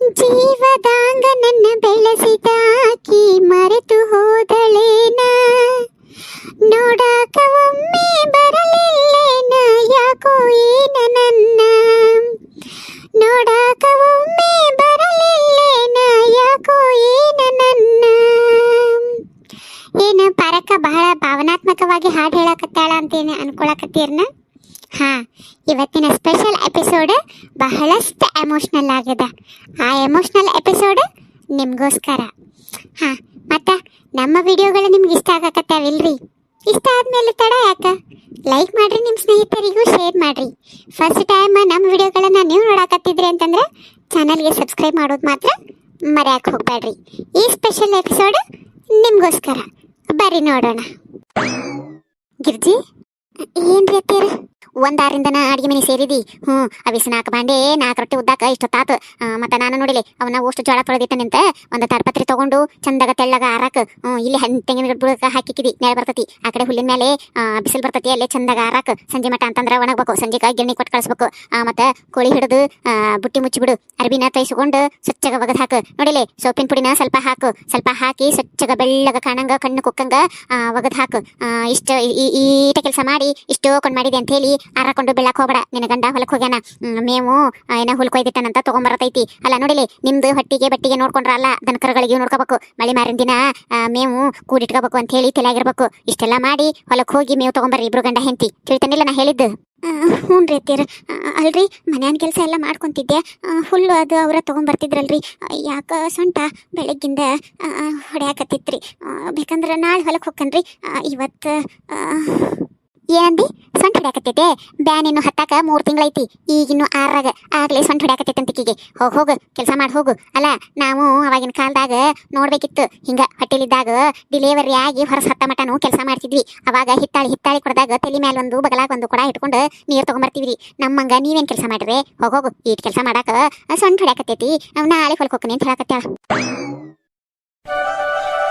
ಜೀವದಾಂಗ ನನ್ನ ಬೆಳೆಸಿದಾಕಿ ಮರೆತು ಹೋದಳೇನ? ನೋಡಾಕ ಒಮ್ಮೆ ಬರಲಿಲ್ಲೇನ? ಯಾಕೋ ಏನ ನನ್ನ? ನೋಡಾಕ ಒಮ್ಮೆ ಬರಲಿಲ್ಲೇನ? ಯಾಕೋ ಏನ ನನ್ನ? ಏನು ಪರಕ ಬಹಳ ಭಾವನಾತ್ಮಕವಾಗಿ ಹಾಡು ಹೇಳಕತ್ತಾಳ ಅಂತೇನೆ ಅನ್ಕೊಳಕತ್ತೀರ್ನ? ಹಾ, ಇವತ್ತಿನ ಸ್ಪೆಷಲ್ ಎಪಿಸೋಡ್ ಬಹಳಷ್ಟು ಎಮೋಷ್ನಲ್ ಆಗಿದೆ. ಆ ಎಮೋಷ್ನಲ್ ಎಪಿಸೋಡ್ ನಿಮಗೋಸ್ಕರ. ಹಾ, ಮತ್ತು ನಮ್ಮ ವಿಡಿಯೋಗಳು ನಿಮ್ಗೆ ಇಷ್ಟ ಆಗಕತ್ತಾವಿಲ್ರಿ? ಇಷ್ಟ ಆದಮೇಲೆ ತಡ ಯಾಕ? ಲೈಕ್ ಮಾಡ್ರಿ ನಿಮ್ಮ ಸ್ನೇಹಿತರಿಗೂ ಶೇರ್ ಮಾಡ್ರಿ. ಫಸ್ಟ್ ಟೈಮ್ ನಮ್ಮ ವಿಡಿಯೋಗಳನ್ನು ನೀವು ನೋಡಕತ್ತಿದ್ರಿ ಅಂತಂದ್ರೆ ಚಾನಲ್ಗೆ ಸಬ್ಸ್ಕ್ರೈಬ್ ಮಾಡೋದು ಮಾತ್ರ ಮರೆಯಕ್ಕೆ ಹೋಗ್ಬೇಡ್ರಿ ಈ ಸ್ಪೆಷಲ್ ಎಪಿಸೋಡ್ ನಿಮಗೋಸ್ಕರ. ಬರ್ರಿ ನೋಡೋಣ. ಗಿರ್ಜಿ, ಏನ್ರಿ ಒಂದಾರಿಂದನ ಅಡಿಗೆ ಮನೆ ಸೇರಿದಿ. ಹ್ಞೂ, ಅವಿಸ ನಾಲ್ಕು ಬಾಂಡೆ, ನಾಲ್ಕು ರೊಟ್ಟಿ ಉದ್ದಾಕ ಇಷ್ಟೊತ್ತಾತು. ಮತ್ತು ಮತ್ತೆ ನಾನು ನೋಡಿಲಿ, ಅವನ್ನ ಅಷ್ಟು ಜೋಳ ತೊಳೆದಿಟ್ಟ ನಿಂತ ಒಂದು ತರಪತ್ರಿ ತಗೊಂಡು ಚಂದಾಗ ತೆಳ್ಳಗ ಆರಾಕ ಇಲ್ಲಿ ಹಣ್ಣು ತೆಂಗಿನ ಬುಡಕ ಹಾಕಿಕ್ಕಿದಿ ನೆಳ ಬರ್ತತಿ. ಆ ಕಡೆ ಹುಲ್ಲಿನ ಮೇಲೆ ಬಿಸಿಲು ಬರ್ತತಿ, ಅಲ್ಲೇ ಚಂದಾಗ ಆರಾಕ, ಸಂಜೆ ಮಟ್ಟ ಅಂತಂದ್ರೆ ಒಣಗ್ಬೇಕು. ಸಂಜೆಗೆ ಗಿರಣಿ ಕೊಟ್ಟು ಕಳಿಸ್ಬೇಕು. ಮತ್ತೆ ಕೋಳಿ ಹಿಡಿದು ಬುಟ್ಟಿ ಮುಚ್ಚಿಬಿಡು ಅರ್ಬಿನ ತೈಸ್ಕೊಂಡು ಸ್ವಚ್ಛಗ ಒಗದ್ ಹಾಕು. ನೋಡಿಲಿ, ಸೋಪಿನ ಪುಡಿನ ಸ್ವಲ್ಪ ಹಾಕು. ಸ್ವಲ್ಪ ಹಾಕಿ ಸ್ವಚ್ಛಗ ಬೆಳ್ಳಗ ಕಾಣಂಗ, ಕಣ್ಣು ಕುಕ್ಕಂಗ ಒಗದ್ ಹಾಕು. ಈ- ಈಟ ಕೆಲಸ ಮಾಡಿ, ಇಷ್ಟೋ ಕೊಂಡು ಮಾಡಿದೆ ಅಂತ ಹೇಳಿ ಆರಾಕೊಂಡು ಬೆಳಕ್ ಹೋಗ್ಬೇಡ. ನಿನ್ನ ಗಂಡ ಹೊಲಕ್ ಹೋಗ್ಯಾನ. ಮೇವು ಏನ ಹುಲ್ ಕೊಯ್ದಿಟ್ಟನಂತ ತಗೊಂಬರತೈತಿ. ಅಲ್ಲ, ನೋಡಿಲಿ, ನಿಮ್ದು ಹೊಟ್ಟಿಗೆ ಬಟ್ಟಿಗೆ ನೋಡ್ಕೊಂಡ್ರಲ್ಲ ದನ ಕರುಗಳಿಗೆ ನೋಡ್ಕೋಬೇಕು. ಮಳೆ ಮಾರಿನ ದಿನ ಮೇವು ಕೂಡಿಟ್ಕೋಬೇಕು ಅಂತ ಹೇಳಿ ತಲೆಯಾಗಿರ್ಬೇಕು. ಇಷ್ಟೆಲ್ಲ ಮಾಡಿ ಹೊಲಕ್ ಹೋಗಿ ಮೇವು ತಗೊಂಬರ್ರಿ, ಇಬ್ರು ಗಂಡ ಹೆಂಡತಿ. ತಿಳ್ತಾನಿಲ್ಲ ನಾ ಹೇಳಿದ್ದು. ಹ್ಞೂ ರೀ ಅತ್ತೀರ ಅಲ್ರಿ, ಮನ್ಯಾನ ಕೆಲಸ ಎಲ್ಲ ಮಾಡ್ಕೊತಿದ್ದೆ. ಹುಲ್ಲು ಅದು ಅವರ ತೊಗೊಂಬರ್ತಿದ್ರಲ್ರಿ. ಯಾಕ ಸೊಂಟ ಬೆಳಗ್ಗಿಂದ ಹೊಡ್ಯಾಕತ್ತಿತ್ರಿ. ಬೇಕಂದ್ರೆ ನಾಳೆ ಹೊಲಕ್ಕೆ ಹೋಗ್ಕನ್ರಿ. ಇವತ್ತು ಏನಂದಿ ಸೊಂಟ ಹಿಡ್ಯಾಕತ್ತೈತೆ ಬ್ಯಾನ್ ಇನ್ನು ಹತ್ತಾಕ ಮೂರು ತಿಂಗಳೈತಿ. ಈಗಿನ್ನು ಆರಾಗ ಆಗ್ಲೇ ಸೊಂಟ ಹಿಡ್ಯಾಕತ್ತೈತೆ ಅಂತಿಕಿಗೆ ಹೋಗಿ, ಹೋಗು, ಕೆಲಸ ಮಾಡಿ, ಹೋಗು. ಅಲ್ಲ, ನಾವು ಅವಾಗಿನ ಕಾಲದಾಗ ನೋಡ್ಬೇಕಿತ್ತು. ಹಿಂಗ ಹೊಟ್ಟೆಲಿದ್ದಾಗ ಡಿಲಿವರಿ ಆಗಿ ಹೊರಸ್ ಹತ್ತ ಮಟನೂ ಕೆಲಸ ಮಾಡ್ತಿದ್ವಿ. ಅವಾಗ ಹಿತ್ತಾಳಿ ಹಿತ್ತಾಳಿ ಕೊಡದಾಗ ತಲೆ ಮೇಲೆ ಒಂದು, ಬಗಲಾಗ ಒಂದು ಕೂಡ ಇಟ್ಕೊಂಡು ನೀರು ತಗೊಂಬರ್ತಿದ್ವಿ ನಮ್ಮಂಗ ನೀವೇನ್ ಕೆಲಸ ಮಾಡ್ರಿ? ಹೋಗೋಗು ಈಟ್ ಕೆಲಸ ಮಾಡಾಕ ಸೊಂಟ ಹಿಡ್ಯಾಕತ್ತೈತಿ ನಾಳೆ ಹೊಲಕ್ಕೆ ಹೋಗ್ತೀನಿ ಅಂತ ಹೇಳಕತ್ತಾಳ.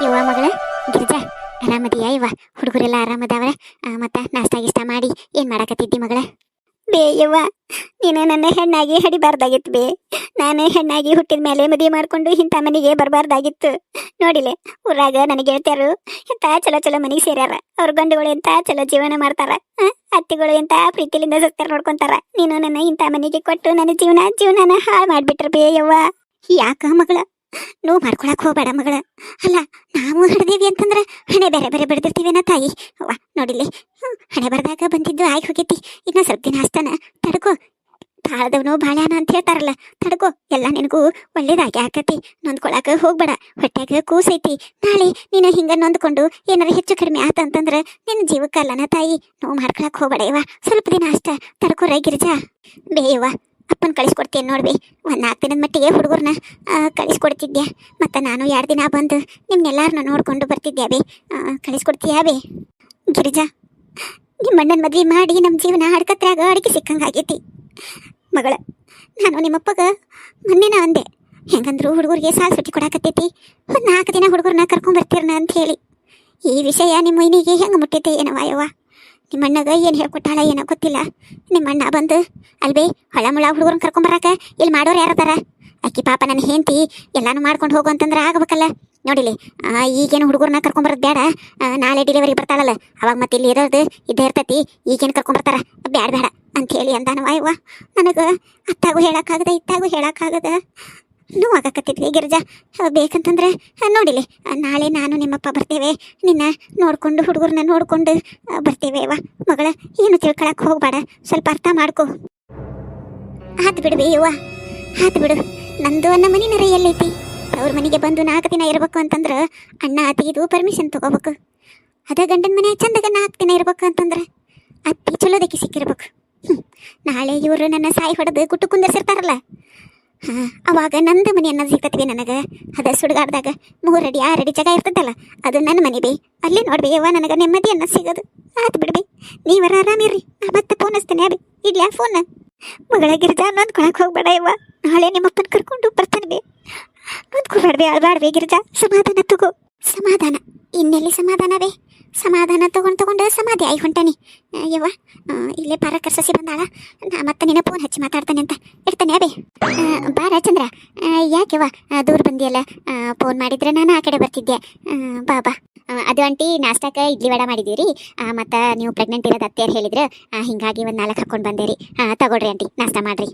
ಯುವ ಮಗಳ, ಗಿರಿಜಾ ಆರಾಮದಿಯಾ ಇವ ಹುಡುಗರೆಲ್ಲ ಆರಾಮದವ್ರ? ಮತ್ತ ನಾಷ್ಟ ಗಿಷ್ಟ ಮಾಡಿ ಏನ್ ಮಾಡಾಕತ್ತಿದ್ದಿ ಮಗಳ? ಬೇ ಯವ್ವ, ನೀನು ನನ್ನ ಹೆಣ್ಣಾಗಿ ಹಡಿಬಾರ್ದಾಗಿತ್ತು ಬೇ. ನಾನು ಹೆಣ್ಣಾಗಿ ಹುಟ್ಟಿದ ಮೇಲೆ ಮದುವೆ ಮಾಡ್ಕೊಂಡು ಇಂಥ ಮನೆಗೆ ಬರಬಾರ್ದಾಗಿತ್ತು. ನೋಡಿಲೆ, ಊರಾಗ ನನಗೆ ಹೇಳ್ತಾರು ಎಂತ ಚಲೋ ಚಲೋ ಮನೆಗೆ ಸೇರ್ಯಾರ. ಅವ್ರ ಗಂಡುಗಳು ಎಂತ ಚಲೋ ಜೀವನ ಮಾಡ್ತಾರ. ಅತ್ತಿಗಳು ಎಂತ ಪ್ರೀತಿಲಿಂದ ಸತ್ತಾರ ನೋಡ್ಕೊಂತಾರ. ನೀನು ನನ್ನ ಇಂಥ ಮನೆಗೆ ಕೊಟ್ಟು ನನ್ನ ಜೀವನ ಜೀವನನ ಹಾಳು ಮಾಡ್ಬಿಟ್ರ ಬೇ ಯವ್ವ. ಯಾಕ ಮಗಳ? ನೋವು ಮಾಡ್ಕೊಳಕ್ ಹೋಗಬೇಡ ಮಗಳ. ಅಲ್ಲ ನಾವು ಹಣದೇವಿ ಅಂತಂದ್ರ ಹಣೆ ಬೇರೆ ಬೇರೆ ಬಿಡ್ದಿರ್ತೀವೇನ ತಾಯಿ. ಅವ್ವ ನೋಡಿಲಿ ಹ್ಮ್, ಹಣೆ ಬರ್ದಾಗ ಬಂದಿದ್ದು ಆಗಿ ಹೋಗೈತಿ. ಇನ್ನ ಸ್ವಲ್ಪ ದಿನ ಅಷ್ಟನ ತಡ್ಕೋ. ನೋವು ಬಾಳ್ಯಾನ ಅಂತ ಹೇಳ್ತಾರಲ್ಲ ತಡ್ಕೋ. ಎಲ್ಲ ನಿನಗೂ ಒಳ್ಳೇದಾಗಿ ಆಕತಿ. ನೊಂದ್ಕೊಳಕ ಹೋಗ್ಬೇಡ. ಹೊಟ್ಟೆಗ ಕೂಸೈತಿ. ನಾಳೆ ನೀನು ಹಿಂಗ ನೊಂದ್ಕೊಂಡು ಏನಾರ ಹೆಚ್ಚು ಕಡಿಮೆ ಆತಂತಂದ್ರೆ ನಿನ್ನ ಜೀವಕ್ಕಲ್ಲನ ತಾಯಿ. ನೋವು ಮಾಡ್ಕೊಳಕ್ ಹೋಗ್ಬೇಡ ಇವ. ಸ್ವಲ್ಪ ದಿನ ಅಷ್ಟ ತಡ್ಕೋರ ಗಿರಿಜಾ. ಬೇಯವ್ವ ಅಪ್ಪನ ಕಳಿಸ್ಕೊಡ್ತೀನಿ ನೋಡ್ಬಿ ಒಂದು ನಾಲ್ಕು ದಿನದ ಮಟ್ಟಿಗೆ ಹುಡುಗರನ್ನ ಕಳಿಸ್ಕೊಡ್ತಿದ್ದೆ ಮತ್ತು ನಾನು ಎರಡು ದಿನ ಬಂದು ನಿಮ್ನೆಲ್ಲಾರನ್ನ ನೋಡಿಕೊಂಡು ಬರ್ತಿದ್ದೆ ಬೇ? ಕಳಿಸ್ಕೊಡ್ತೀಯಾ ಬೇ? ಗಿರಿಜಾ ನಿಮ್ಮ ಅಣ್ಣನ ಮದ್ವೆ ಮಾಡಿ ನಮ್ಮ ಜೀವನ ಹಡ್ಕತ್ರಾಗ ಅಡಿಕೆ ಸಿಕ್ಕಂಗಾಗೈತಿ. ಮಗಳ, ನಾನು ನಿಮ್ಮಪ್ಪಗ ಮೊನ್ನೆನ ಅಂದೆ. ಹೆಂಗಂದ್ರು ಹುಡುಗರಿಗೆ ಸಾಲು ಸುಟ್ಟಿ ಕೊಡಾಕತ್ತೈತಿ. ಒಂದು ನಾಲ್ಕು ದಿನ ಹುಡುಗರನ್ನ ಕರ್ಕೊಂಬರ್ತೀರನ ಅಂತ ಹೇಳಿ. ಈ ವಿಷಯ ನಿಮ್ಮ ಮೈನಿಗೆ ಹೆಂಗೆ ಮುಟ್ಟಿದ್ದೆ ಏನವ ಯವ್ವ ನಿಮ್ಮ ಅಣ್ಣಗ ಏನು ಹೇಳ್ಕೊಟ್ಟಾಳ ಏನೋ ಗೊತ್ತಿಲ್ಲ. ನಿಮ್ಮ ಅಣ್ಣ ಬಂದು ಅಲ್ವೇ ಹೊಳ ಮುಳ ಹುಡುಗರನ್ನ ಕರ್ಕೊಂಬರಾಕ ಇಲ್ಲಿ ಮಾಡೋರು ಯಾರದಾರ ಅಕ್ಕಿ ಪಾಪ ನನ್ನ ಹೆಂಡತಿ, ಎಲ್ಲಾನು ಮಾಡ್ಕೊಂಡು ಹೋಗು ಅಂತಂದ್ರೆ ಆಗ್ಬೇಕಲ್ಲ. ನೋಡಿಲಿ ಈಗೇನು ಹುಡುಗರನ್ನ ಕರ್ಕೊಂಬರೋದು ಬೇಡ. ನಾಳೆ ಡೆಲಿವರಿ ಬರ್ತಾಳಲ್ಲ, ಅವಾಗ ಮತ್ತೆ ಇಲ್ಲಿ ಇರೋದು, ಇದ್ದೇ ಇರ್ತೈತಿ, ಈಗೇನು ಕರ್ಕೊಂಬರ್ತಾರ ಬೇಡ ಅಂತ ಹೇಳಿ ಅಂದಾನ ವಾಯವ್ವ ನನಗೆ ಅತ್ತಾಗೂ ಹೇಳೋಕ್ಕಾಗದ, ಇತ್ತಾಗೂ ಹೇಳಕ್ಕಾಗದ. ನೋವಾಗಕತ್ತಿದ್ವಿ ಗಿರಿಜಾ. ಬೇಕಂತಂದ್ರೆ ನೋಡಿಲಿ. ನಾಳೆ ನಾನು ನಿಮ್ಮಪ್ಪ ಬರ್ತೇವೆ. ನಿನ್ನ ನೋಡ್ಕೊಂಡು ಹುಡುಗರನ್ನ ನೋಡ್ಕೊಂಡು ಬರ್ತೇವೆ ವಾ ಮಗಳ, ಏನು ತಿಳ್ಕೊಳಕ್ ಹೋಗಬೇಡ. ಸ್ವಲ್ಪ ಅರ್ಥ ಮಾಡ್ಕೊ. ಆತ್ ಬಿಡುವೆ ಯವ್ವ ಆತು ಬಿಡು. ನಂದು ಅನ್ನ ಮನಿನರ ಎಲ್ಲೈತಿ ಅವ್ರ ಮನೆಗೆ ಬಂದು ನಾಲ್ಕು ದಿನ ಇರ್ಬೇಕು ಅಂತಂದ್ರ, ಅಣ್ಣ ಅತ್ತಿಗಿದು ಪರ್ಮಿಷನ್ ತಗೋಬೇಕು. ಅದ ಗಂಡನ ಮನೆ, ಚಂದಾಗ ನಾಲ್ಕು ದಿನ ಇರ್ಬೇಕು ಅಂತಂದ್ರ, ಅತ್ತಿ ಚಲೋದಕ್ಕೆ ಸಿಕ್ಕಿರ್ಬೇಕು. ನಾಳೆ ಇವರು ನನ್ನ ಸಾಯಿ ಹೊಡೆದು ಗುಟ್ಟು ಕುಂದರ್ಸಿರ್ತಾರಲ್ಲ. ಅವಾಗ ನಂದು ಮನೆ ಅನ್ನೋದು ಸಿಗ್ತತ್ವಿ ನನಗೆ. ಅದ ಸುಡುಗಾಡ್ದಾಗ ಮೂರಡಿ ಅಡಿ, ಆರು ಅಡಿ ಜಾಗ ಇರ್ತದಲ್ಲ, ಅದು ನನ್ನ ಮನೆ ಬಿ. ಅಲ್ಲಿ ನೋಡ್ಬಿ ಯವ್ವ, ನನಗೆ ನೆಮ್ಮದಿ ಅನ್ನೋದು ಸಿಗೋದು. ಆತು ಬಿಡ್ಬಿ. ನೀವರ ಆರಾಮಿರ್ರಿ ನಾ ಮತ್ತೆ ಫೋನ್ ಹಚ್ತೇನೆ ಅಬಿ. ಇಡ್ಲ್ಯಾ ಫೋನ್ ಮಗಳ ಗಿರಿಜಾ ನೊಂದ್ಕೊಳಕ್ ಹೋಗ್ಬೇಡ ಯವ್ವ. ನಾಳೆ ನಿಮ್ಮಪ್ಪನ ಕರ್ಕೊಂಡು ಬರ್ತಾನೆ ಬೇ. ನೊಂದ್ಕೊಬೇಡ್ಬೇ ಅಳ್ಬಾಡ್ಬೇ ಗಿರಿಜಾ. ಸಮಾಧಾನ ತಗೋ. ಸಮಾಧಾನ. ಇನ್ನೆಲ್ಲಿ ಸಮಾಧಾನವೇ ಸಮಾಧಾನ ತಗೊಂಡು ತಗೊಂಡು ಸಮಾಧಿ ಆಗಿ ಹೊಂಟಾನಿ. ಯವ್ವ ಇಲ್ಲೇ ಪಾರಕ್ಕರ್ ಸಸಿ ಬಂದಾಳ. ನಾ ಮತ್ತೆ ನಿನ್ನ ಫೋನ್ ಹಚ್ಚಿ ಮಾತಾಡ್ತಾನೆ ಅಂತ. ಇರ್ತಾನೆ ಅದೇ ಬಾರ ಚಂದ್ರ ಯಾಕೆವ್ವ ದೂರ ಬಂದಿಯಲ್ಲ? ಫೋನ್ ಮಾಡಿದ್ರೆ ನಾನು ಆ ಕಡೆ ಬರ್ತಿದ್ದೆ. ಬಾ ಬಾ. ಅದು ಆಂಟಿ ನಾಷ್ಟಾಕ ಇಡ್ಲಿ ವಡ ಮಾಡಿದೀರಿ ಮತ್ತು ನೀವು ಪ್ರೆಗ್ನೆಂಟ್ ಇರೋದು ಅತ್ತೆಯರು ಹೇಳಿದ್ರು ಹಿಂಗಾಗಿ ಒಂದು ನಾಲ್ಕು ಹಾಕೊಂಡು ಬಂದೇರಿ. ಆ, ತಗೊಳ್ರಿ ಆಂಟಿ ನಾಷ್ಟ ಮಾಡ್ರಿ.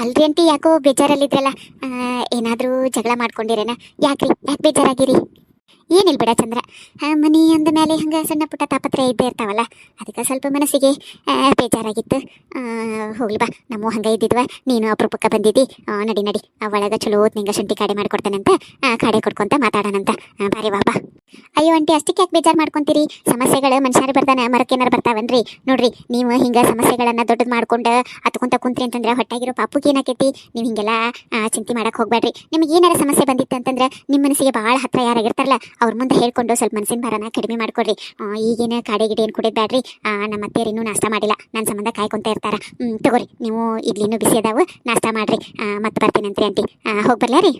ಅಲ್ರಿ ಆಂಟಿ ಯಾಕೋ ಬೇಜಾರಲ್ಲಿದ್ರಲ್ಲ? ಏನಾದ್ರೂ ಜಗಳ ಮಾಡ್ಕೊಂಡಿರೇನ? ಯಾಕ್ರಿ? ಯಾಕೆ ಬೇಜಾರಾಗಿರಿ? ಏನಿಲ್ಲ ಬಿಡ ಚಂದ್ರ? ಮನಿ ಅಂದ ಮೇಲೆ ಹಂಗೆ ಸಣ್ಣ ಪುಟ್ಟ ತಾಪತ್ರೆ ಇದ್ದೇ ಇರ್ತಾವಲ್ಲ, ಅದಕ್ಕೆ ಸ್ವಲ್ಪ ಮನಸ್ಸಿಗೆ ಬೇಜಾರಾಗಿತ್ತು. ಹೋಗ್ಲಿ ಬಾ, ನಮ್ಮ ಹಂಗೆ ಇದ್ದಿದ್ವ, ನೀನು ಅಪರೂಪಕ್ಕೆ ಬಂದಿದ್ದಿ. ನಡಿ ನಡಿ ಒಳಗೆ ಚಲೋ ನಿಂಗೆ ಶುಂಠಿ ಕಾಡೆ ಮಾಡ್ಕೊಡ್ತಾನಂತ ಕಾಡೆ ಕೊಡ್ಕೊಂತ ಮಾತಾಡೋಣಂತ. ಬಾರಿ ಬಾ ಬಾ. ಅಯ್ಯೋ ಅಂಟಿ ಅಷ್ಟಕ್ಕೆ ಯಾಕೆ ಬೇಜಾರು ಮಾಡ್ಕೊಂತೀರಿ? ಸಮಸ್ಯೆಗಳು ಮನುಷ್ಯರು ಬರ್ತಾನೆ ಮರಕ್ಕೇನಾರು ಬರ್ತಾವನ್ರಿ? ನೋಡ್ರಿ, ನೀವು ಹಿಂಗೆ ಸಮಸ್ಯೆಗಳನ್ನ ದೊಡ್ಡದು ಮಾಡ್ಕೊಂಡು ಅತ್ಕೊಂತ ಕುಂತ್ರಿ ಅಂತಂದ್ರೆ ಹೊಟ್ಟಾಗಿರೋ ಪಾಪುಗೆ ಏನಾಕೈತಿ? ನೀವು ಹಿಂಗೆಲ್ಲ ಚಿಂತೆ ಮಾಡಕ್ಕೆ ಹೋಗ್ಬೇಡ್ರಿ ನಿಮಗೆ ಏನಾರ ಸಮಸ್ಯೆ ಬಂದಿತ್ತು ಅಂತಂದ್ರೆ ನಿಮ್ಮ ಮನಸ್ಸಿಗೆ ಭಾಳ ಹತ್ರ ಯಾರಾಗಿರ್ತಾರಲ್ಲ ಅವ್ರ ಮುಂದೆ ಹೇಳ್ಕೊಂಡು ಸ್ವಲ್ಪ ಮನಸ್ಸಿನ ಭಾರನ ಕಡಿಮೆ ಮಾಡ್ಕೊಡ್ರಿ. ಈಗೇನು ಕಾಡೆ ಗಿಡ ಏನು ಕುಡಿದ್ ಬ್ಯಾಡ್ರಿ ನಮ್ಮ ಅತ್ತೆಯರು ಇನ್ನೂ ನಾಷ್ಟ ಮಾಡಿಲ್ಲ. ನನ್ನ ಸಂಬಂಧ ಕಾಯ್ಕೊಂತ ಇರ್ತಾರ. ತಗೋರಿ, ನೀವು ಇಡ್ಲಿನೂ ಬಿಸಿ ಅದಾವು, ನಾಷ್ಟ ಮಾಡ್ರಿ. ಮತ್ತೆ ಬರ್ತೀನಂತ್ರಿ ಆಂಟಿ. ಹೋಗಿ ಬರ್ಲಾ ರೀ?